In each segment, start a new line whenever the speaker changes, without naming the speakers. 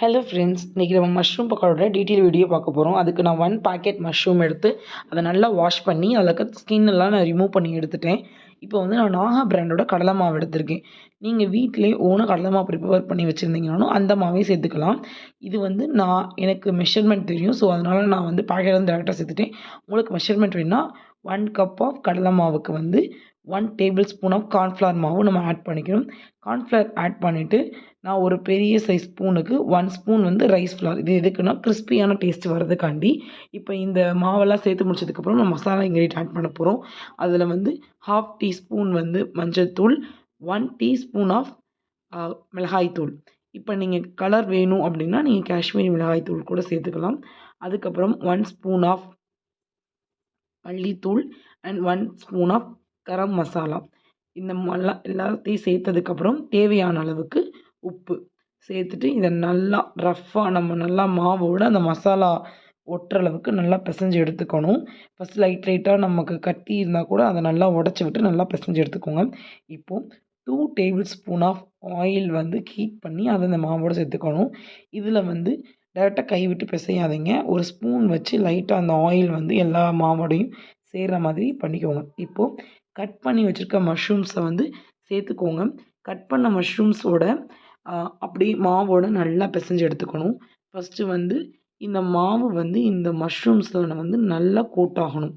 Hello friends இன்றைக்கி நம்ம mushroom பக்கோடோட detail video பார்க்க போகிறோம் அதுக்கு நான் ஒன் பாக்கெட் மஷ்ரூம் எடுத்து அதை நல்லா வாஷ் பண்ணி அதில் ஸ்கின் எல்லாம் நான் ரிமூவ் பண்ணி எடுத்துட்டேன். இப்போ வந்து நான் நாகா பிராண்டோட கடலை மாவு எடுத்திருக்கேன். நீங்கள் வீட்டிலே ஓனாக கடலை மாவு ப்ரிப்பேர் பண்ணி வச்சுருந்தீங்கனாலும் அந்த மாவே சேர்த்துக்கலாம். இது வந்து நான் எனக்கு மெஷர்மெண்ட் தெரியும். ஸோ அதனால் நான் வந்து பேக்கெட் வந்து டேரெக்டாக சேர்த்துட்டேன். உங்களுக்கு மெஷர்மெண்ட் வேணுன்னா ஒன் கப் ஆஃப் கடலை மாவுக்கு வந்து one tablespoon of cornflour மாவு நம்ம ஆட் பண்ணிக்கணும் கார்ன்ஃப்ளவர் ஆட் பண்ணிவிட்டு நான் ஒரு பெரிய சைஸ் ஸ்பூனுக்கு ஒன் ஸ்பூன் வந்து ரைஸ் ஃப்ளார் இது எதுக்குன்னா கிறிஸ்பியான டேஸ்ட் வர்றதுக்காண்டி. இப்போ இந்த மாவெல்லாம் சேர்த்து முடிச்சதுக்கப்புறம் நம்ம மசாலா இன்க்ரீடியன்ட் ஆட் பண்ண போகிறோம் அதில் வந்து ஹாஃப் டீஸ்பூன் வந்து மஞ்சள் தூள் ஒன் டீஸ்பூன் ஆஃப் மிளகாய் தூள். இப்போ நீங்கள் கலர் வேணும் அப்படின்னா நீங்கள் காஷ்மீரி மிளகாய் தூள் கூட சேர்த்துக்கலாம். அதுக்கப்புறம் ஒன் ஸ்பூன் ஆஃப் மல்லித்தூள் and one spoon of garam masala. இந்த மல்லா எல்லாத்தையும் சேர்த்ததுக்கப்புறம் தேவையான அளவுக்கு உப்பு. சேர்த்துட்டு இதை நல்லா ரஃப்பாக நம்ம நல்லா மாவோட அந்த மசாலா ஒட்டுற அளவுக்கு நல்லா பிசைஞ்சு எடுத்துக்கணும். ஃபஸ்ட் லைட் லைட்டாக நமக்கு கட்டி இருந்தால் கூட அதை நல்லா உடச்சி விட்டு நல்லா பிசைஞ்சு எடுத்துக்கோங்க. இப்போது two tablespoon of oil வந்து ஹீட் பண்ணி அதை அந்த மாவோடு சேர்த்துக்கணும். இதில் வந்து டேரெக்டாக கை விட்டு பிசையாதீங்க. ஒரு ஸ்பூன் வச்சு லைட்டாக அந்த ஆயில் வந்து எல்லா மாவோடையும் சேர்கிற மாதிரி பண்ணிக்கோங்க. இப்போது கட் பண்ணி வச்சுருக்க மஷ்ரூம்ஸை வந்து சேர்த்துக்கோங்க. கட் பண்ண மஷ்ரூம்ஸோட அப்படியே மாவோட நல்லா பிசைஞ்சு எடுத்துக்கணும். ஃபஸ்ட்டு வந்து இந்த மாவு வந்து இந்த மஷ்ரூம்ஸில் வந்து நல்லா கோட் ஆகணும்.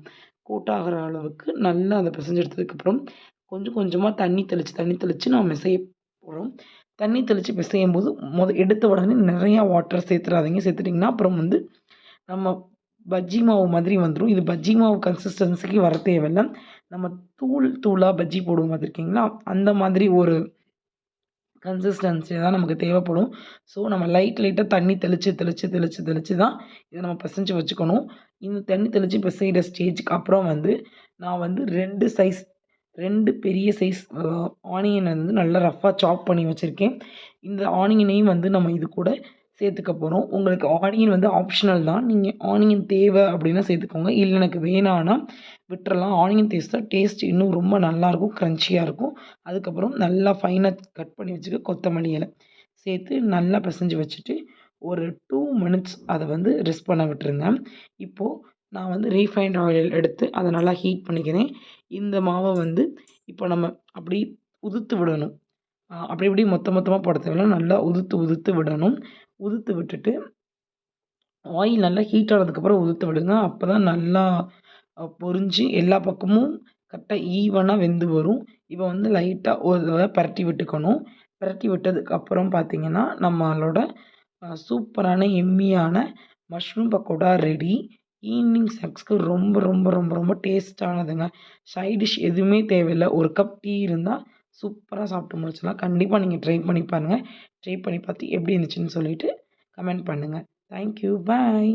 கோட் ஆகிற அளவுக்கு நல்லா அதை பிசைஞ்சு எடுத்ததுக்கப்புறம் கொஞ்சம் கொஞ்சமாக தண்ணி தெளித்து தண்ணி தெளித்து நம்ம மிசைய போகிறோம் தண்ணி தெளித்து பிசையும் போது முத எடுத்த உடனே நிறையா வாட்டர் சேர்த்துறாதீங்க. சேர்த்துட்டிங்கன்னா அப்புறம் வந்து நம்ம பஜ்ஜி மாவு மாதிரி வந்துடும் இது பஜ்ஜி மாவு கன்சிஸ்டன்சிக்கு வர தேவையில்லை. நம்ம தூள் தூளாக பஜ்ஜி போடுவோம் பார்த்துருக்கீங்களா அந்த மாதிரி ஒரு கன்சிஸ்டன்சி தான் நமக்கு தேவைப்படும். ஸோ நம்ம லைட் லைட்டாக தண்ணி தெளித்து தெளித்து தெளித்து தெளித்து தான் இதை நம்ம பிசைஞ்சு வச்சுக்கணும். இந்த தண்ணி தெளித்து பிசைகிற ஸ்டேஜுக்கு அப்புறம் வந்து நான் வந்து ரெண்டு சைஸ் ரெண்டு பெரிய சைஸ் ஆனியன் வந்து நல்லா ரஃப்பாக சாப் பண்ணி வச்சுருக்கேன். இந்த ஆனியனையும் வந்து நம்ம இது கூட சேர்த்துக்க போகிறோம் உங்களுக்கு ஆனியன் வந்து ஆப்ஷனல் தான். நீங்கள் ஆனியன் தேவை அப்படின்னா சேர்த்துக்கோங்க. இல்லை எனக்கு வேணான்னா விட்டுறலாம். ஆனியன் தேஸ்ட்டாக டேஸ்ட் இன்னும் ரொம்ப நல்லாயிருக்கும் க்ரன்ச்சியாக இருக்கும். அதுக்கப்புறம் நல்லா ஃபைனாக கட் பண்ணி வச்சுக்க கொத்தமல்லி இலை. சேர்த்து நல்லா பிசைஞ்சு வச்சுட்டு ஒரு டூ மினிட்ஸ் அதை வந்து ரெஸ்ட் பண்ண விட்டுருந்தேன். இப்போது நான் வந்து ரீஃபைண்ட் ஆயில் எடுத்து அதை நல்லா ஹீட் பண்ணிக்கிறேன். இந்த மாவை வந்து இப்போ நம்ம அப்படி உதுத்து விடணும். அப்படி இப்படி மொத்த மொத்தமாக போட தேவையில்ல. நல்லா உதுத்து உதுத்து விடணும். உதுத்து விட்டுட்டு ஆயில் நல்லா ஹீட் ஆனதுக்கப்புறம் உதுத்து விடுங்க. அப்போ தான் நல்லா பொரிஞ்சு எல்லா பக்கமும் கரெக்டாக ஈவனாக வெந்து வரும். இப்போ வந்து லைட்டாக ஒரு தடவை பரட்டி விட்டுக்கணும். பரட்டி விட்டதுக்கப்புறம் பார்த்திங்கன்னா நம்மளோட சூப்பரான எம்மியான மஷ்ரூம் பக்கோடா ரெடி ஈவினிங் ஸ்நாக்ஸ்க்கு ரொம்ப ரொம்ப ரொம்ப ரொம்ப டேஸ்ட்டானதுங்க சைட் டிஷ் எதுவுமே தேவையில்லை. ஒரு கப் டீ இருந்தால் சூப்பராக சாப்பிட்டு முடிச்சிடலாம். கண்டிப்பாக நீங்கள் ட்ரை பண்ணி பாருங்கள் ட்ரை பண்ணி பார்த்து எப்படி இருந்துச்சுன்னு சொல்லிவிட்டு கமெண்ட் பண்ணுங்கள் தேங்க்யூ பாய்